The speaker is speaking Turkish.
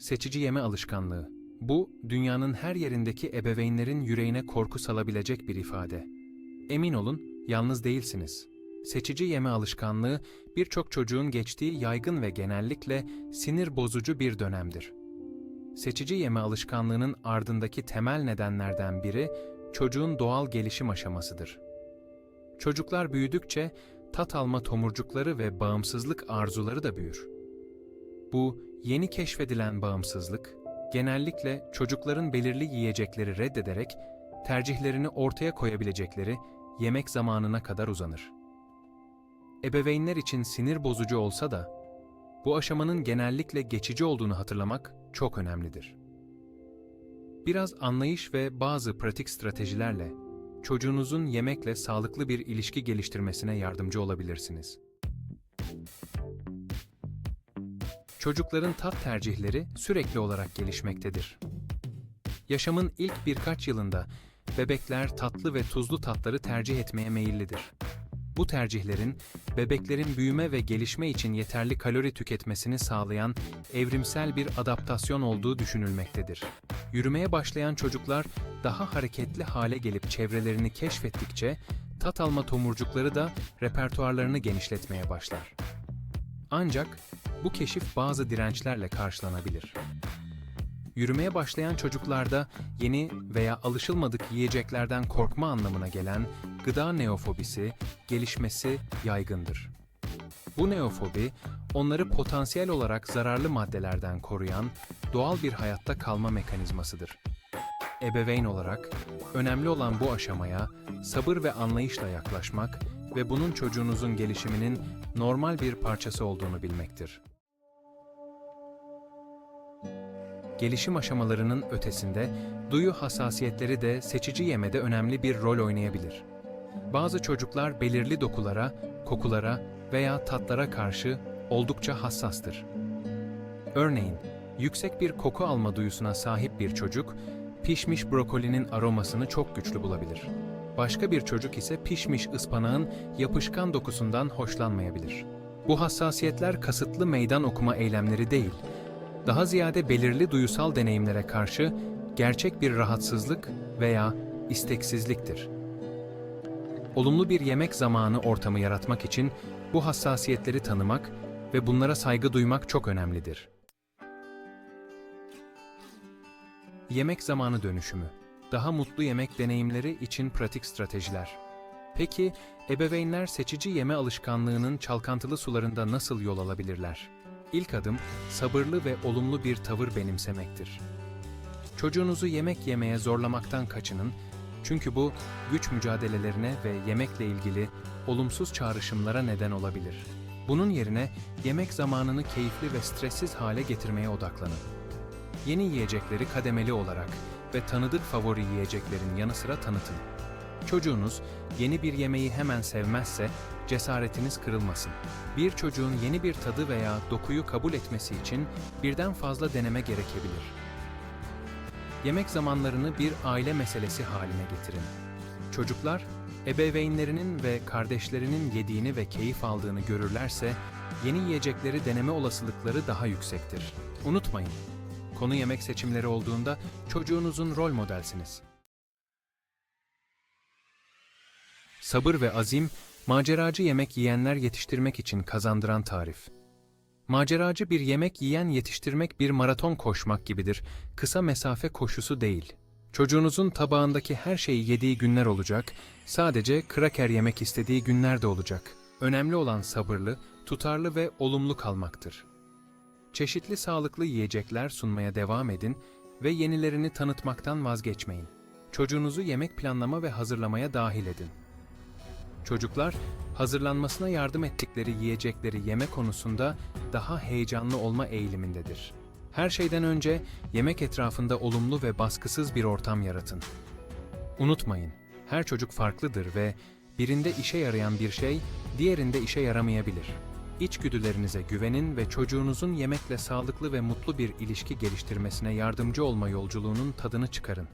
seçici yeme alışkanlığı. Bu, dünyanın her yerindeki ebeveynlerin yüreğine korku salabilecek bir ifade. Emin olun, yalnız değilsiniz. Seçici yeme alışkanlığı, birçok çocuğun geçtiği yaygın ve genellikle sinir bozucu bir dönemdir. Seçici yeme alışkanlığının ardındaki temel nedenlerden biri, çocuğun doğal gelişim aşamasıdır. Çocuklar büyüdükçe tat alma tomurcukları ve bağımsızlık arzuları da büyür. Bu yeni keşfedilen bağımsızlık, genellikle çocukların belirli yiyecekleri reddederek tercihlerini ortaya koyabilecekleri yemek zamanına kadar uzanır. Ebeveynler için sinir bozucu olsa da bu aşamanın genellikle geçici olduğunu hatırlamak çok önemlidir. Biraz anlayış ve bazı pratik stratejilerle çocuğunuzun yemekle sağlıklı bir ilişki geliştirmesine yardımcı olabilirsiniz. Çocukların tat tercihleri sürekli olarak gelişmektedir. Yaşamın ilk birkaç yılında bebekler tatlı ve tuzlu tatları tercih etmeye meyillidir. Bu tercihlerin bebeklerin büyüme ve gelişme için yeterli kalori tüketmesini sağlayan evrimsel bir adaptasyon olduğu düşünülmektedir. Yürümeye başlayan çocuklar daha hareketli hale gelip çevrelerini keşfettikçe tat alma tomurcukları da repertuarlarını genişletmeye başlar. Ancak bu keşif bazı dirençlerle karşılanabilir. Yürümeye başlayan çocuklarda yeni veya alışılmadık yiyeceklerden korkma anlamına gelen gıda neofobisi gelişmesi yaygındır. Bu neofobi, onları potansiyel olarak zararlı maddelerden koruyan doğal bir hayatta kalma mekanizmasıdır. Ebeveyn olarak önemli olan bu aşamaya sabır ve anlayışla yaklaşmak ve bunun çocuğunuzun gelişiminin normal bir parçası olduğunu bilmektir. Gelişim aşamalarının ötesinde duyu hassasiyetleri de seçici yemede önemli bir rol oynayabilir. Bazı çocuklar belirli dokulara, kokulara veya tatlara karşı oldukça hassastır. Örneğin, yüksek bir koku alma duyusuna sahip bir çocuk, pişmiş brokolinin aromasını çok güçlü bulabilir. Başka bir çocuk ise pişmiş ıspanağın yapışkan dokusundan hoşlanmayabilir. Bu hassasiyetler kasıtlı meydan okuma eylemleri değil, daha ziyade belirli duyusal deneyimlere karşı gerçek bir rahatsızlık veya isteksizliktir. Olumlu bir yemek zamanı ortamı yaratmak için bu hassasiyetleri tanımak ve bunlara saygı duymak çok önemlidir. Yemek zamanı dönüşümü. Daha mutlu yemek deneyimleri için pratik stratejiler. Peki ebeveynler seçici yeme alışkanlığının çalkantılı sularında nasıl yol alabilirler? İlk adım sabırlı ve olumlu bir tavır benimsemektir. Çocuğunuzu yemek yemeye zorlamaktan kaçının çünkü bu güç mücadelelerine ve yemekle ilgili olumsuz çağrışımlara neden olabilir. Bunun yerine yemek zamanını keyifli ve stressiz hale getirmeye odaklanın. Yeni yiyecekleri kademeli olarak ve tanıdık favori yiyeceklerin yanı sıra tanıtın. Çocuğunuz yeni bir yemeği hemen sevmezse cesaretiniz kırılmasın. Bir çocuğun yeni bir tadı veya dokuyu kabul etmesi için birden fazla deneme gerekebilir. Yemek zamanlarını bir aile meselesi haline getirin. Çocuklar, ebeveynlerinin ve kardeşlerinin yediğini ve keyif aldığını görürlerse, yeni yiyecekleri deneme olasılıkları daha yüksektir. Unutmayın, konu yemek seçimleri olduğunda çocuğunuzun rol modelsiniz. Sabır ve azim, maceracı yemek yiyenler yetiştirmek için kazandıran tarif. Maceracı bir yemek yiyen yetiştirmek bir maraton koşmak gibidir. Kısa mesafe koşusu değil. Çocuğunuzun tabağındaki her şeyi yediği günler olacak, sadece kraker yemek istediği günler de olacak. Önemli olan sabırlı, tutarlı ve olumlu kalmaktır. Çeşitli sağlıklı yiyecekler sunmaya devam edin ve yenilerini tanıtmaktan vazgeçmeyin. Çocuğunuzu yemek planlama ve hazırlamaya dahil edin. Çocuklar, hazırlanmasına yardım ettikleri yiyecekleri yeme konusunda daha heyecanlı olma eğilimindedir. Her şeyden önce yemek etrafında olumlu ve baskısız bir ortam yaratın. Unutmayın, her çocuk farklıdır ve birinde işe yarayan bir şey diğerinde işe yaramayabilir. İçgüdülerinize güvenin ve çocuğunuzun yemekle sağlıklı ve mutlu bir ilişki geliştirmesine yardımcı olma yolculuğunun tadını çıkarın.